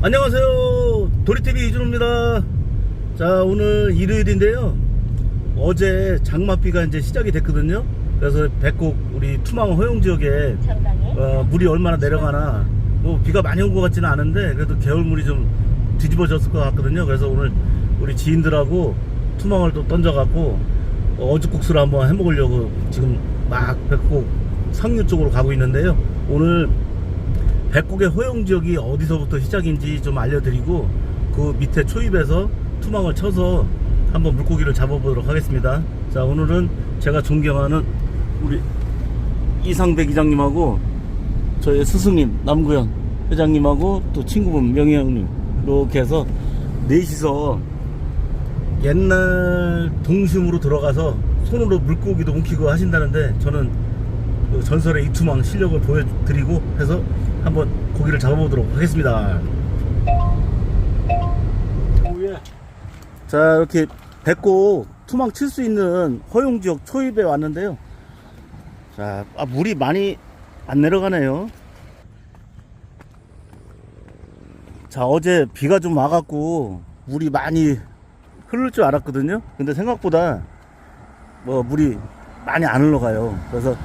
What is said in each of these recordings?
안녕하세요. 도리TV 이준호입니다. 자, 오늘 일요일인데요. 어제 장맛비가 이제 시작이 됐거든요. 그래서 백곡 우리 투망 허용 지역에 어, 물이 얼마나 내려가나 뭐 비가 많이 온 것 같지는 않은데 그래도 개울물이 좀 뒤집어졌을 것 같거든요. 그래서 오늘 우리 지인들하고 투망을 또 던져갖고 어, 어죽국수를 한번 해먹으려고 지금 막 백곡 상류 쪽으로 가고 있는데요. 오늘 백곡의 허용 지역이 어디서부터 시작인지 좀 알려드리고 그 밑에 초입에서 투망을 쳐서 한번 물고기를 잡아보도록 하겠습니다. 자 오늘은 제가 존경하는 우리 이상백 이장님하고 저의 스승님 남구현 회장님하고 또 친구분 명희 형님 이렇게 해서 넷이서 옛날 동심으로 들어가서 손으로 물고기도 움키고 하신다는데 저는 그 전설의 이투망 실력을 보여드리고 해서 한번 고기를 잡아보도록 하겠습니다. 자 이렇게 배꼽 투망 칠 수 있는 허용지역 초입에 왔는데요. 자 아, 물이 많이 안 내려가네요. 자 어제 비가 좀 와갖고 물이 많이 흐를 줄 알았거든요. 근데 생각보다 뭐 물이 많이 안 흘러가요. 그래서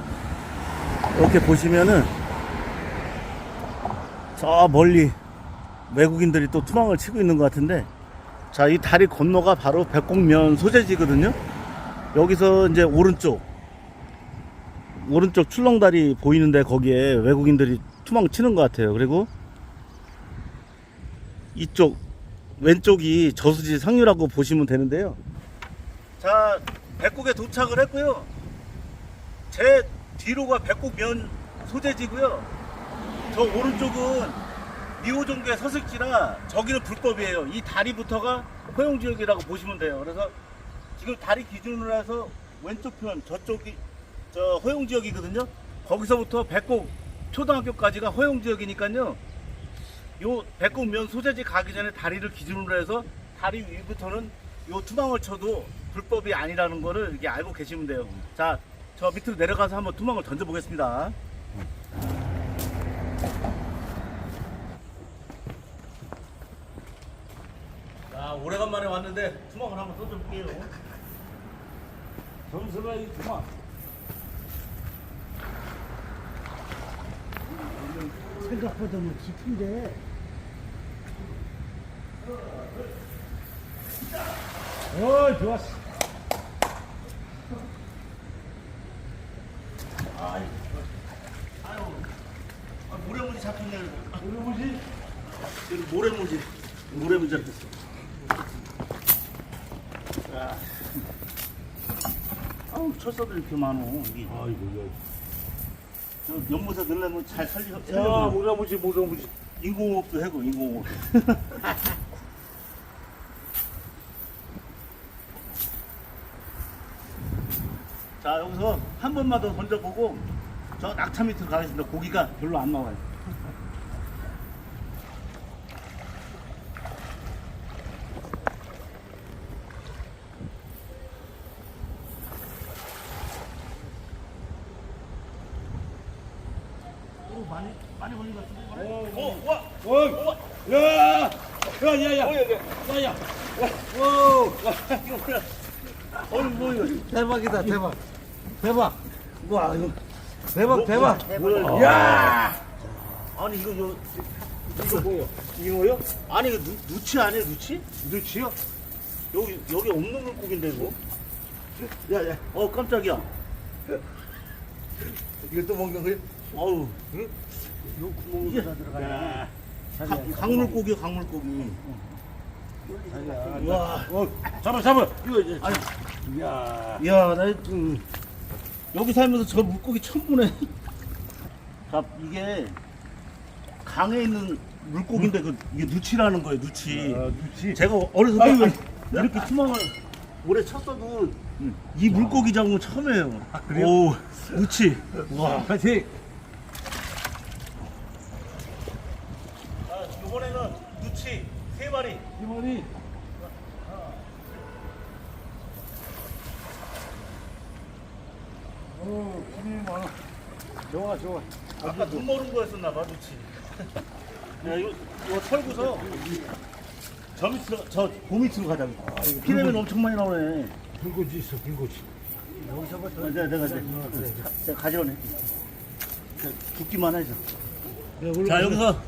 이렇게 보시면은 저 멀리 외국인들이 또 투망을 치고 있는 것 같은데 자 이 다리 건너가 바로 백곡면 소재지거든요. 여기서 이제 오른쪽 오른쪽 출렁다리 보이는데 거기에 외국인들이 투망 치는 것 같아요. 그리고 이쪽 왼쪽이 저수지 상류라고 보시면 되는데요. 자 백곡에 도착을 했고요. 제 뒤로가 백곡면 소재지고요 저 오른쪽은 미호종교의 서식지라 저기는 불법이에요. 이 다리부터가 허용지역이라고 보시면 돼요. 그래서 지금 다리 기준으로 해서 왼쪽 편 저쪽이 저 허용지역이거든요. 거기서부터 백곡 초등학교까지가 허용지역이니까요. 요 백곡면 소재지 가기 전에 다리를 기준으로 해서 다리 위부터는 요 투망을 쳐도 불법이 아니라는 거를 이렇게 알고 계시면 돼요. 자, 저 밑으로 내려가서 한번 투망을 던져보겠습니다. 자, 오래간만에 왔는데 투망을 한번 던져볼게요. 점수가 이 투망. 생각보다 뭐 깊은데. 어, 좋았어. 아유, 아유, 아, 모래무지 잡혔네. 이거. 모래무지? 여기 모래무지, 잡혔어. 자, 아우 철사들 이렇게 많어. 여기. 아이고, 야. 저 연못에 넣으려면 잘 살려. 야, 살려. 모래무지, 모래무지. 인공호흡도 해고 인공호흡. 자 여기서 한 번만 더 던져보고 저 낙차 밑으로 가겠습니다. 고기가 별로 안 나와요. 오, 많이 많이 걸린 것 같은데. 어, 와, 어, 야, 야, 야, 야, 야, 야. 오? 대박이다, 대박. 대박. 와 이거 대박, 뭐, 대박. 뭐야? 야. 아니 이거 요 이거 뭐요? 이거요? 아니 이거 누, 누치 아니에요 누치? 누치요? 여기 여기 없는 물고기인데 이거? 야 야 어 깜짝이야 이거 또 먹는 거야? 어우 요 구멍으로 다 들어가네. 야, 강- 강물고기야 강물고기 와 어, 잡아, 잡아. 이거 이제. 아니 야. 야, 나 음, 여기 살면서 저 물고기 처음 보네. 자, 이게 강에 있는 물고기인데 그 이게 누치라는 거예요, 누치. 아, 누치. 제가 어렸을 때 아이고. 아니, 이렇게 투망을 오래 쳤어도 이 물고기 잡으면 처음이에요. 아, 그래요? 오, 누치. 와. 파이팅. 아, 이번에는 누치 세 마리. 이모니. 어, 힘이 많아. 좋아, 좋아. 아까 눈 머는 거였었나 봐, 누치. 야, 이거, 이거 털고서 저 밑으로, 저, 고 밑으로 가자고. 피레면 엄청 많이 나오네. 불고지 있어 불고지. 여기서부터 아, 내가, 내가, 내가, 내가 가져오네. 죽기만 해서. 자, 여기서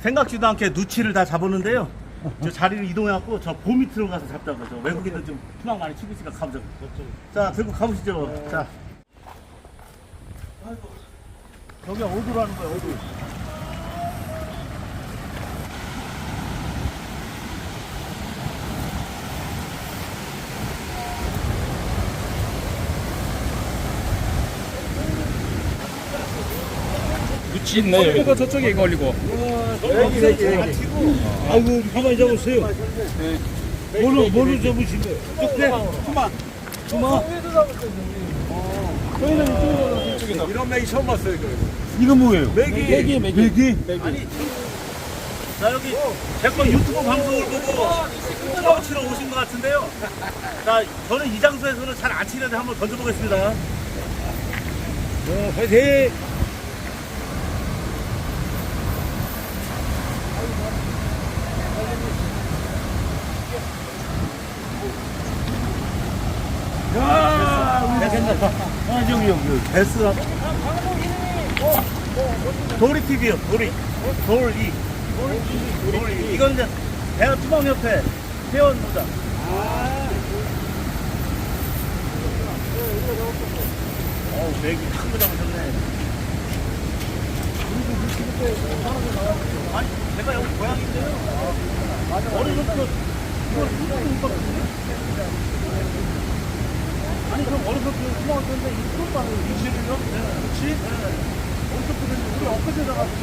생각지도 않게 누치를 다 잡았는데요. 저 자리를 이동해갖고 저 보 밑으로 가서 잡자고. 저 외국인들 좀 희망 많이 치고 있으니까 가보자고. 자, 들고 가보시죠. 자. 여기 어디로 하는 거야, 어디? 누치 있네. 이거 저쪽에 이거 올리고. 아이고 가만히 잡으세요. 뭘로 뭘로 잡으신 거예요? 네, 그만. 이 런 맥이 처음 봤어요. 이거. 이거 뭐예요? 맥이. 맥이, 맥이. 아니, 자, 여기 제 거 유튜브 방송을 보고 뻥 치러 오신 것 같은데요. 자, 저는 이 장소에서는 잘 안 치는데 한번 던져보겠습니다. 어, 화이팅! 야, 괜찮다. 아, 여기, 여기, 여기. 베스라. 도리 TV요, 도리. 도리. 도리. 이건 이제 대한 투망협회 회원 모자. 어우, 맥이 큰거 잡으셨네. 아니, 제가 여기 고향인데요. 어려서부터 이걸 못 봤거든요. 아니 그럼 어려서 그 수망을 쳤는데 이 프로바는 21년? 네. 그렇지? 어디서 그랬는데 우리 엊그제 나가지고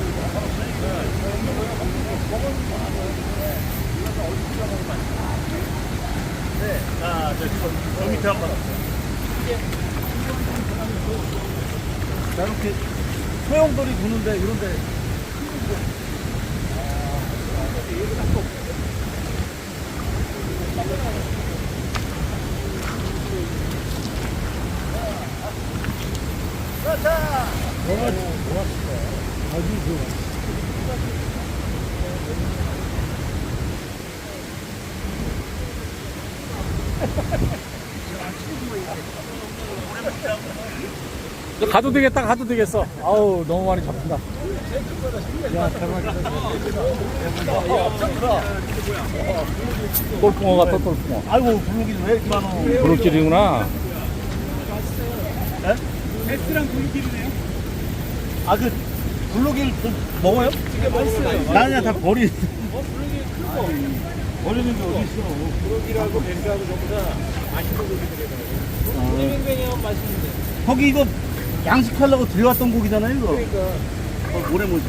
네. 자, 저, 저, 저 밑에 한 번. 자, 이렇게 소용돌이 도는데 이런데 가도 되겠다, 가도 되겠어. 아우, 너무 많이 잡힌다. 똘풍어 같아, 똘풍어. 아이고 블루기 왜 이렇게 많어? 부르길이구나. 베스랑 블루길이네요. 아 그 블루길 그 먹어요? 되게 맛있어요. 나는 그냥 다 버리. 어 블루길 큰 거. 버리는 게 어디 있어? 불고기라고 뱅가하고 전부 다 맛있는 고기들이라고. 뱅뱅이 하면 맛있는데. 거기 이거 양식하려고 들여왔던 고기잖아요 이거. 그러니까. 어, 모래모지.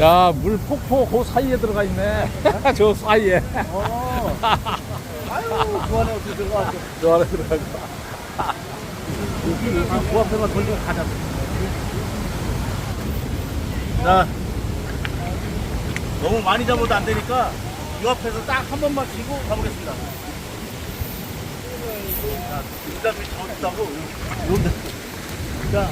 야, 물 폭포 그 사이에 들어가 있네. 저 사이에. 어. 아유 그 안에 어떻게 들어가? 저 안에 들어가. 여기 여기 그 앞에만 돌리고 가자. 자, 너무 많이 잡아도 안 되니까 이 앞에서 딱 한 번만 치고 가보겠습니다. 자, 일단 저 있다고 이런데. 자. 자,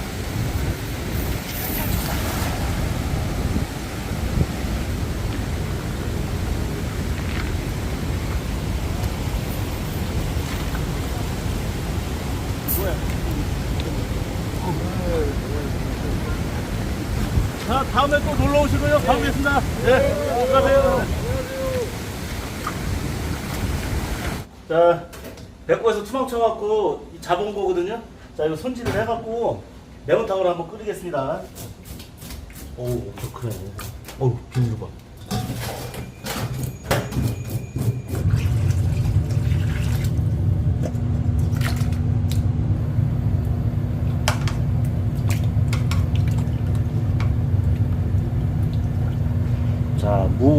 놀러 오시고요. 가보겠습니다. 네, 수고하세요. 자, 배꼽에서 투망 쳐 갖고 이 잡은 거거든요. 자, 이거 손질을 해 갖고 매운탕으로 한번 끓이겠습니다. 오, 엄청 크네. 어우, 비늘 봐.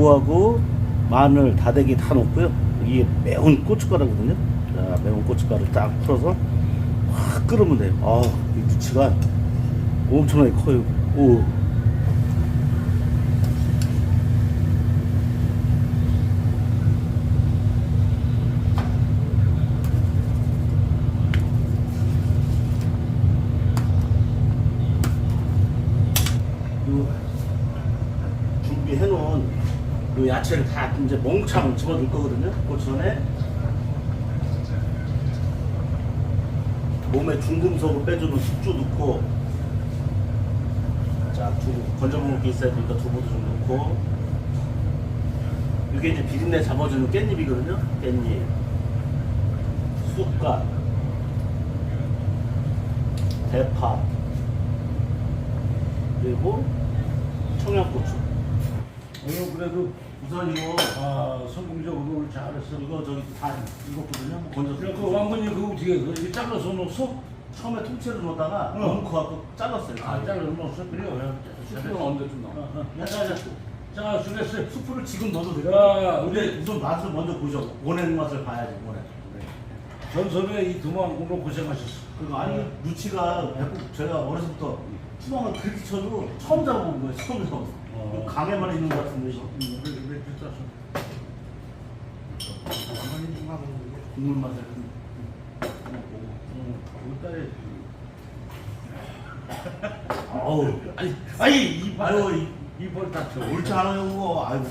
자, 무하고 마늘, 다대기 다 넣고요. 이게 매운 고춧가루거든요. 자, 매운 고춧가루 딱 풀어서 확 끓으면 돼요. 아, 이 누치가 엄청나게 커요. 오. 요 야채를 다 이제 멍청 집어넣을 거거든요. 그 전에 몸에 중금속을 빼주는 숙주 넣고 자 두부 건져 먹을 게 있어야 되니까 두부도 좀 넣고. 이게 이제 비린내 잡아주는 깻잎이거든요. 깻잎. 쑥갓. 대파. 그리고 청양고추. 오늘 그래도 우선 이거 아 성공적으로 오늘 잘했어. 이거 저기 다 익었거든요. 건져서 그래 그 왕건이 그거 어떻게 그 이게 잘라서 넣었어? 처음에 통째로 넣다가 응. 너무 커갖고 잘랐어요. 아 잘라서 넣었어 그래요. 수프는 언제쯤 나와? 자, 자, 자 수고했어. 수프를 지금 넣어도 돼요. 야, 근데 우선 맛을 먼저 보죠. 원하는 맛을 봐야지. 원해. 전설의 이 두만 오늘 고생하셨어. 그리고 아니 누치가 배꼽 제가 어려서부터 투망을 그렇게 쳐도 처음 잡아본 거예요. 처음 잡아본 어. 거. 강에만 있는 것 같은데 음. 국물 맛을 좀 보고. 응. 딸이 아우, 아니 아니 이 아유, 이- 이벌 다쳐. 옳지 않아요, 그거. 아이고.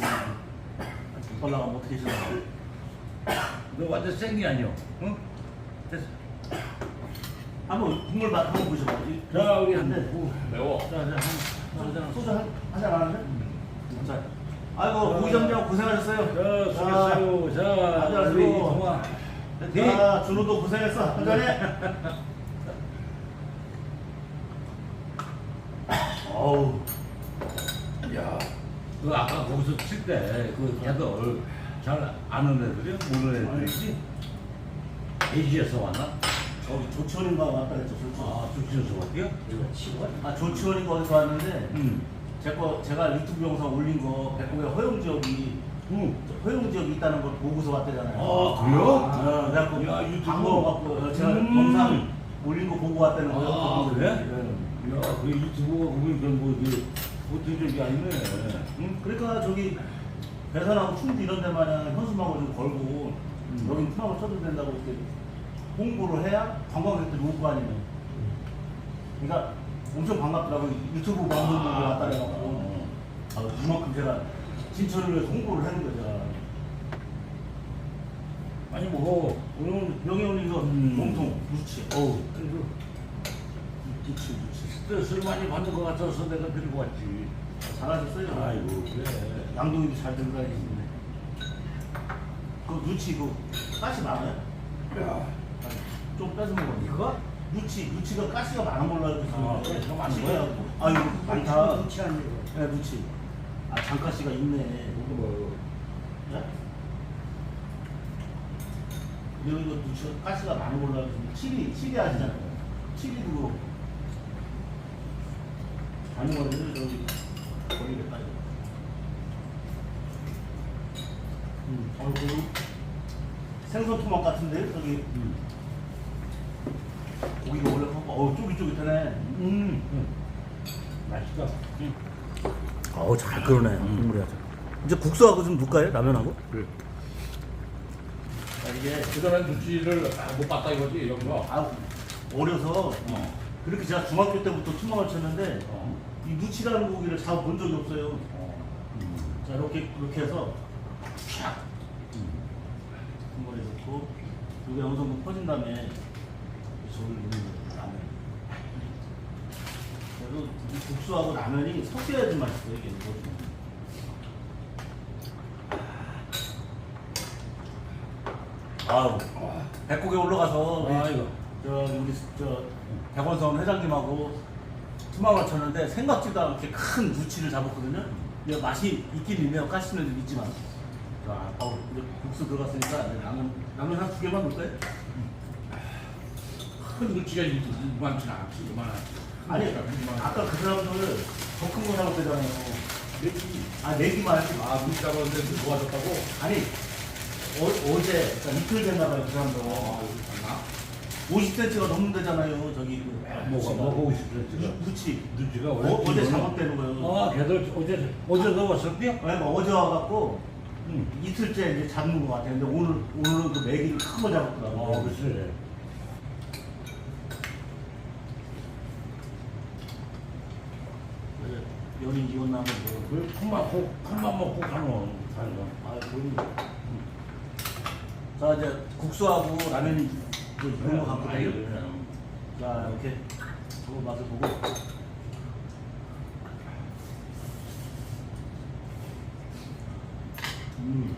올라가면 어떻게 싫어. 너 완전 생이 아니야. 응? 됐어. 한번 국물 맛 한번 보셔봐. 이- 자 우리 한번 매워. 자 자 한. 한 소주 한, 한잔 안 하는데? 자. 아이고, 고기 점장 고생하셨어요. 자, 수고했어요. 자, 안녕하세요. 우리 동아. 자, 준호도 고생했어. 한잔해. 어우, 야, 그 아까 거기서 칠 때그 애들 잘 아는 애들이야? 모르는 애들이지? 대지에서 왔나? 저기 조치원인가 왔다 그랬죠, 조치원. 아, 조치에서 왔대요? 아, 조치원인가 어디서 왔는데, 응. 제 거, 제가 유튜브 영상 올린 거, 백곡에 허용 지역이, 응. 허용 지역이 있다는 걸 보고서 왔대잖아요. 아, 그래요? 어, 그래갖고, 야, 유튜브. 갖고, 제가 음. 영상 올린 거 보고 왔다는 거예요. 아, 그래? 네. 야, 그 유튜브가 그런 뭐, 이게, 어떻게 저기 아니네. 음, 그러니까 저기 배산하고 충주 이런 데마냥 현수막을 좀 걸고 음. 여기 투막을 쳐도 된다고 이렇게 홍보를 해야 관광객들이 올 거 아니에요. 그러니까 엄청 반갑더라고 유튜브 방송 보고 왔다 해갖고 아, 이만큼 제가 진천을 홍보를 하는 거죠. 아니, 뭐, 오늘 명예 오늘 이거 음. 몸통 무치. 어우 그래도 무치 무치. 스트레스를 많이 받는 것 같아서 내가 들고 왔지. 잘하셨어요. 아이고, 그래. 양동이도 잘 들어가야겠네. 그 누치 그 가시 많아요? 야, 좀 뺏어 먹어. 이거? 누치, 누치가 가시가 많은 걸로 알고 아, 있었는데. 그래, 그거 많은 거야? 아유, 많다. 안 내고. 네, 누치. 아, 장가시가 있네. 뭐, 네? 여기 이거 누치가 가시가 많은 걸로 알고 있는데. 칠이, 칠이 아시잖아요. 칠이도 그렇고. 아니, 뭐, 저기, 버리겠다. 이거. 음, 어, 그 생선 토막 같은데? 저기, 음. 원래 커. 어우, 쫄깃쫄깃하네. 음, 음. 맛있다. 음. 어우, 잘 끓으네. 음. 국물이 아주. 이제 국수하고 좀 넣을까요? 라면하고? 그래. 아, 이게, 그전엔 눈치를 못 봤다 이거지, 여기서. 아, 어려서, 어. 그렇게 제가 중학교 때부터 투망을 쳤는데, 어. 이 누치라는 고기를 잡아본 적이 없어요. 어. 음. 자, 이렇게, 이렇게 해서, 촥! 음. 국물에 넣고, 이게 어느 정도 퍼진 다음에, 넣는 거예요, 라면. 그래도 이 국수하고 라면이 섞여야지 맛있어요, 이게. 뭐. 아우, 백곡에 올라가서, 우리 아이고. 저, 우리, 저, 백원성 회장님하고 투망을 쳤는데, 생각지도 않게 큰 누치를 잡았거든요. 이게 맛이 있긴 있네요. 가시는 좀 있지만. 자, 어, 이제 국수 들어갔으니까, 라면, 라면 한 두 개만 넣을까요? 큰 눈치가 이만치 않지, 이만하지. 아니, 아까 그 사람들 더큰거 잡았대잖아요. 내기, 아, 내기 말고. 아, 눈치 잡았는데 그 도와줬다고? 아니, 어, 어제, 그러니까 이틀 됐나 봐요, 그 사람들. 아, 맞나? 50cm가 넘는다잖아요, 저기. 그 뭐가, 누치가. 뭐가 50cm 가? 누치. 눈치가 어, 어제 작업되는 거예요. 아, 걔들 어제, 어제 넣었었대요? 아니, 뭐 어제 와갖고 응. 이틀째 이제 잡는 것 같아요. 근데 오늘, 오늘은 그 메기를 큰거 잡았더라고요. 어, 글쎄. 열이 이었나면 뭐. 그 콩만 콩 콩만 먹고 가는 사는 아, 보이네. 자, 이제 국수하고 라면이 이제 이런 거 같거든요. 자, 이렇게 한번 맛을 보고. 음.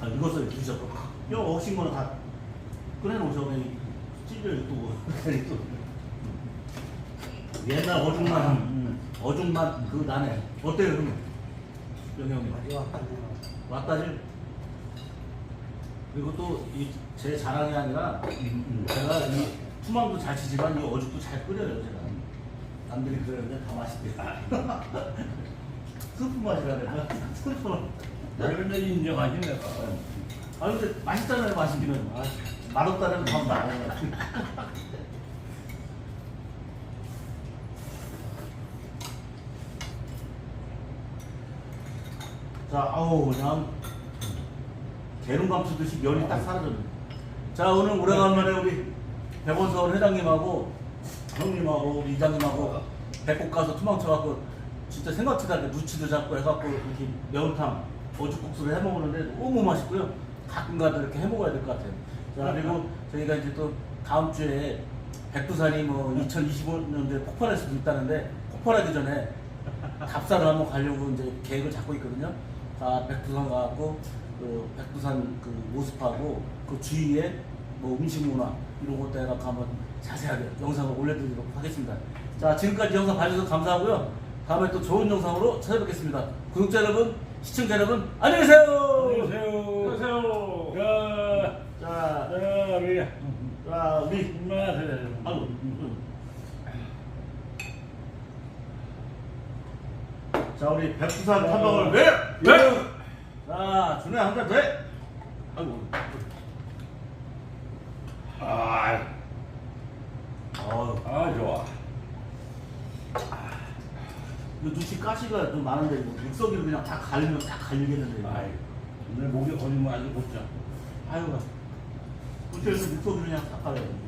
아, 이것을 드셔서. 뼈 없인 거는 다 꺼내놓으셔. 그냥 찔려요, 또. 옛날 어중만, 음, 어중만 그 나네. 어때요, 형? 영이 형님. 왔다지. 그리고 또 제 자랑이 아니라 제가 이 투망도 잘 치지만 이 어죽도 잘 끓여요 제가. 남들이 그러는데 다 맛있대요. 스프 맛이라 그래요. 스프 맛. 나를 인정하지 내가. 아 근데 맛있잖아요 맛있기는. 아, 맛없다는 건 나아요. 자, 아우 그냥 개눈감 쓰듯이 면이 딱 사라졌네. 자, 오늘 오래간만에 우리 백원서원 회장님하고 형님하고 우리 이장님하고 배꼽 가서 투망쳐갖고 진짜 생각지도 않게 누치도 잡고 해갖고 이렇게 매운탕 어죽국수를 해 먹는데 너무 맛있고요. 가끔가다 이렇게 해 먹어야 될 것 같아요. 자, 그리고 저희가 이제 또 다음 주에 백두산이 뭐 2025년도에 폭발할 수도 있다는데 폭발하기 전에 답사를 한번 가려고 이제 계획을 잡고 있거든요. 자, 백두산 가고 그 백두산 그 모습하고 그 주위에 뭐 음식 문화 이런 것도 해갖고 한번 자세하게 영상을 올려드리도록 하겠습니다. 자, 지금까지 영상 봐주셔서 감사하고요. 다음에 또 좋은 영상으로 찾아뵙겠습니다. 구독자 여러분, 시청자 여러분, 안녕히 계세요. 안녕하세요. 안녕하세요. 야, 자, 야, 우리 자, 우리 인마세요. 아이고. 음. 자, 우리 백두산 탐방을 왜? 네. 자, 준혜 한잔 돼. 아이고. 아, 어, 아 좋아. 이 가시가 좀 많은데 이거 육석이를 그냥 다 갈면 딱 갈리겠는데. 아이, 내 목에 걸리면 아주 못자. 아이고. 그때는 육석이를 그냥 딱 갈아야 돼.